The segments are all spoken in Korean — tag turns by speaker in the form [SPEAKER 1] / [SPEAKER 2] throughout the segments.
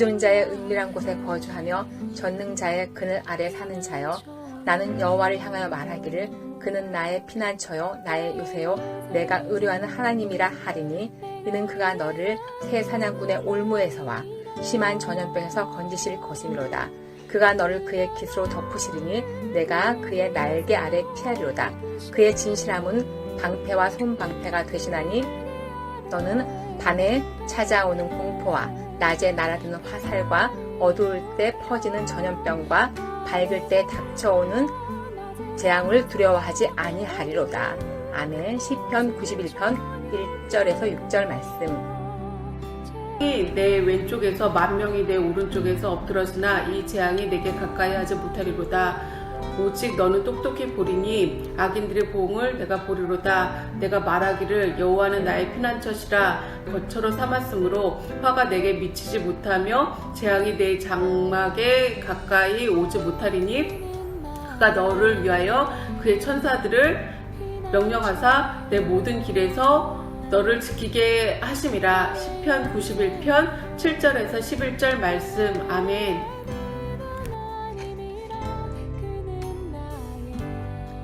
[SPEAKER 1] 지존자의 은밀한 곳에 거주하며 전능자의 그늘 아래 사는 자여 나는 여호와를 향하여 말하기를 그는 나의 피난처요 나의 요새요 내가 의뢰하는 하나님이라 하리니 이는 그가 너를 새 사냥꾼의 올무에서와 심한 전염병에서 건지실 것이미로다. 그가 너를 그의 깃으로 덮으시리니 내가 그의 날개 아래 피하리로다. 그의 진실함은 방패와 손방패가 되시나니 너는 밤에 찾아오는 공포와 낮에 날아드는 화살과 어두울 때 퍼지는 전염병과 밝을 때 닥쳐오는 재앙을 두려워하지 아니하리로다. 아멘. 시편 91편 1절에서 6절 말씀.
[SPEAKER 2] 내 왼쪽에서 만 명이 내 오른쪽에서 엎드러지나 이 재앙이 내게 가까이 하지 못하리로다. 오직 너는 똑똑히 보리니 악인들의 보응을 내가 보리로다. 내가 말하기를 여호와는 나의 피난처시라. 거처로 삼았으므로 화가 내게 미치지 못하며 재앙이 내 장막에 가까이 오지 못하리니 그가 너를 위하여 그의 천사들을 명령하사 내 모든 길에서 너를 지키게 하심이라. 시편 91편 7절에서 11절 말씀. 아멘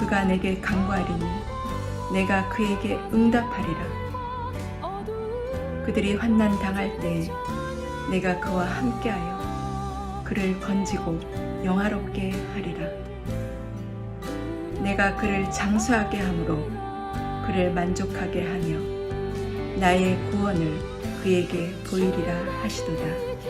[SPEAKER 3] 그가 내게 간구하리니 내가 그에게 응답하리라. 그들이 환난 당할 때 내가 그와 함께하여 그를 건지고 영화롭게 하리라. 내가 그를 장수하게 함으로 그를 만족하게 하며 나의 구원을 그에게 보이리라 하시도다.